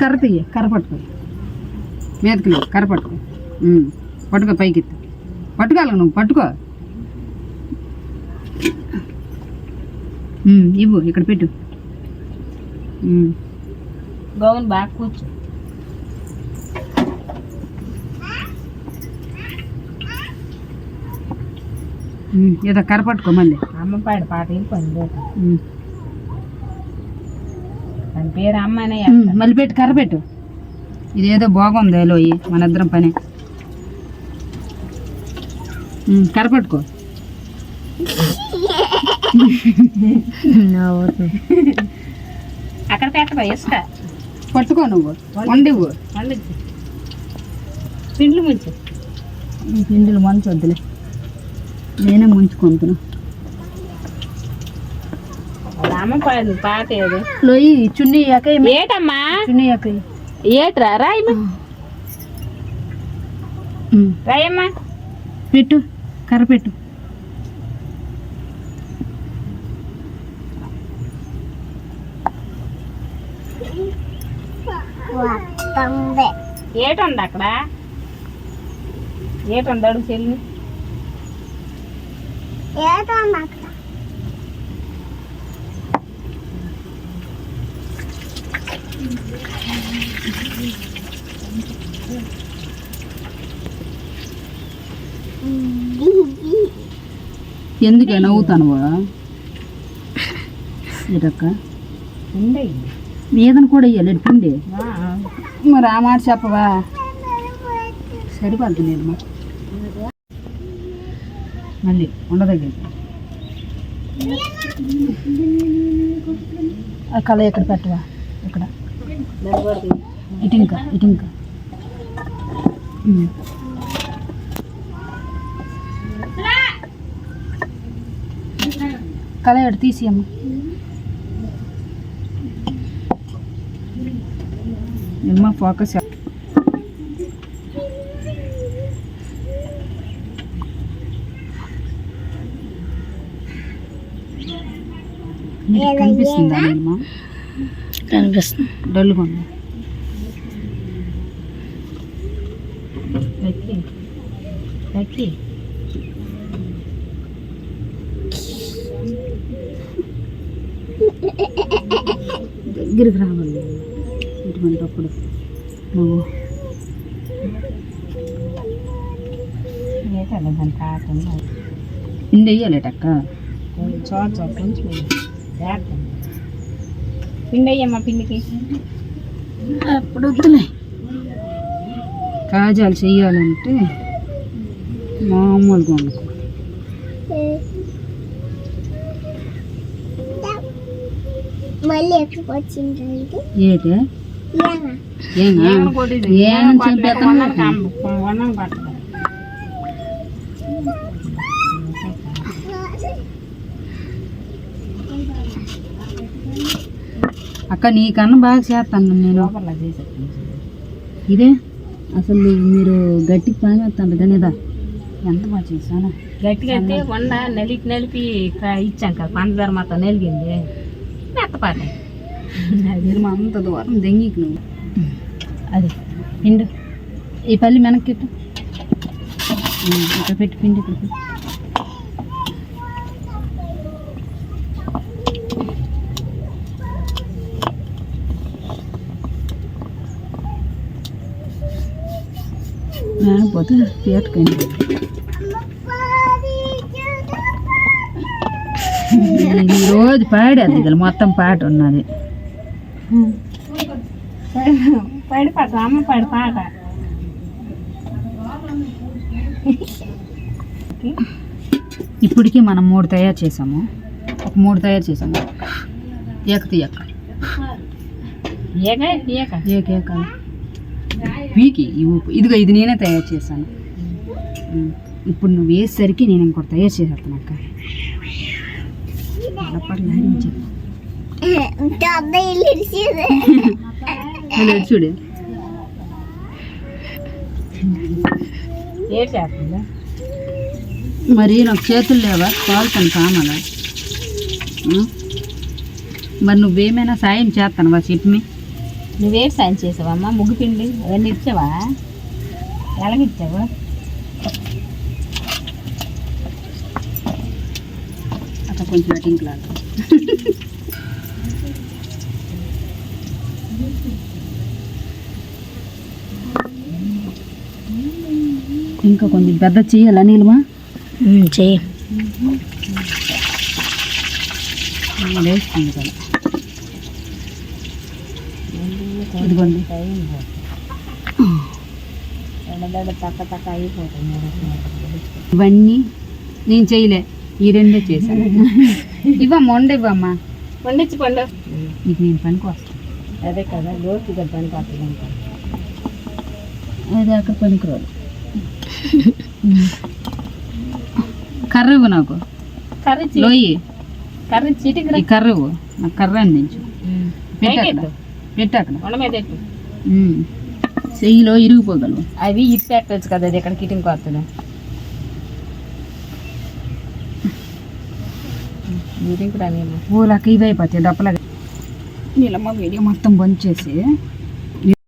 కర్ర తీయ కర్ర పట్టుకో. మీదకి కర్ర పట్టుకో. పట్టుకో పైకి పట్టుకోవాలి నువ్వు పట్టుకో. ఇవ్వు ఇక్కడ పెట్టు. ఉమ్. గౌన్ బాగా కూర్చో. ఏదో కర్ర పట్టుకో మళ్ళీ. అమ్మ పాడు పాట వెళ్ళిపోయింది ఉమ్. దాని పేరు అమ్మనే ఉమ్, మళ్ళీ పెట్టు కర్ర పెట్టు ఇదేదో బాగుంది లోయి మన ఇద్దరం పని. ఉమ్, కర్ర పట్టుకో అక్కడ పెట్టబా ఇసుక? పట్టుకో నువ్వు. వండివ్వు. వండించు పిండ్లు ముంచు. పిండిలు మంచొద్దులే. నేనే ముంచుకుంటున్నా. ఏది. లోయి చున్నీ అక్క ఏటమ్మా? చున్నీ అక్క ఏట్రా? రాయమ్మ రాయమ్మా. పెట్టు కర్ర పెట్టు. ఏటుంది అక్కడ? ఏటుంది అడుగు చెల్లి? ఎందుకే నవ్వుతాను ఇటక్క ఉండయి మీదన కూడా ఇయ్యాలి పిండి. మరి ఆ మాట చెప్పవా? సరిపోద్ది నేను మళ్ళీ ఉండదగ్గర ఆ కళ ఎక్కడ పెట్టవా? ఇక్కడ ఇటు ఇంకా ఇటు ఇంకా. కళ ఎక్కడ? తీసియమ్మ నిమ్మ ఫోకస్ కనిపిస్తుందా నిమ్మ కనిపిస్తుంది. ఉంది. లక్కి. లక్కి. దగ్గరికి రావాలి. ఇటువంటిప్పుడు నువ్వు ఏటಲ್ಲ దాని పాట పిండి వేయాలేటక్క చోట కొంచెం పిండి అయ్యమ్మా పిండికి అప్పుడు వద్దులే కాజాలు చెయ్యాలంటే మామూలుగా వండుకో మళ్ళీ ఎక్కడికి వచ్చింది ఏటే ఏనా చంపేస్తాను అక్క నీకన్నా బాగా చేస్తాను నేను. ఇదే అసలు మీరు గట్టికి పామేస్తాను కానీ ఇదా ఎంత బాగా చేశాను గట్టిగా అయితే వండ నలిపి నలిపి ఇచ్చాం కదా పంచదార మొత్తం నలిగింది. మెత్తపాట మీరు మా అంత దూరం దెంగికి నువ్వు. అది పిండు. ఈ పల్లి వెనక్కి ఇక్కడ పెట్టి పిండి ఇక్కడ పెట్టు. పోతే పీటకండి ఈ రోజు పాడేది కదా మొత్తం పాట ఉన్నది. పడి పాట అమ్మ పడి పాట. ఇప్పటికీ మనం మూడు తయారు చేసాము. ఒక మూడు తయారు చేసాము. ఏక తీయక. ఏక ఏక ఏక ఏక. వీకి ఇదిగో ఇది నేనే తయారు చేశాను. ఇప్పుడు నువ్వు వేసేసరికి నేను ఇంకోటి తయారు చేసేస్తాను అక్క. చూడు. మరి నాకు చేతులు లేవా? కాలుతాను కామలా. మరి నువ్వేమైనా సాయం చేస్తాను వా చెప్పి నువ్వేం సాయం చేసావమ్మా? ముగ్గు పిండి అవన్నీ ఇచ్చావా? ఎలాగిచ్చావు? అక్కడ కొంచెం లాగా ఇంకా కొంచెం పెద్ద చేయాలా నీళ్ళమా చెయ్యి. వేస్తుంది కదా. ఇదిగోండి. ఇవన్నీ నేను చేయలే ఈ రెండే చేశాను. ఇవ్వమ్మా వండ ఇవ్వమ్మా. పండించి పండు. నీకు నేను పనికి వస్తాను అదే కదా లోతు కదా పని పడుతుంది అది అక్కడ పనికిరాదు కర్ర ఇవ్వు నాకు. కర్రీ లోయి. కర్రీ చిటికి ఈ కర్ర ఇవ్వు నాకు కర్ర అందించు. పెట్టు చెయ్యిలో ఇరిగిపోగలవు. అవి పెట్టవచ్చు కదా అది ఎక్కడ కిటింగ్ కొత్తది నేను పూలకి ఇవి అయిపోతాయి డప్పలగా నీళ్ళమ్మ వీడియో మొత్తం బంద్ చేసి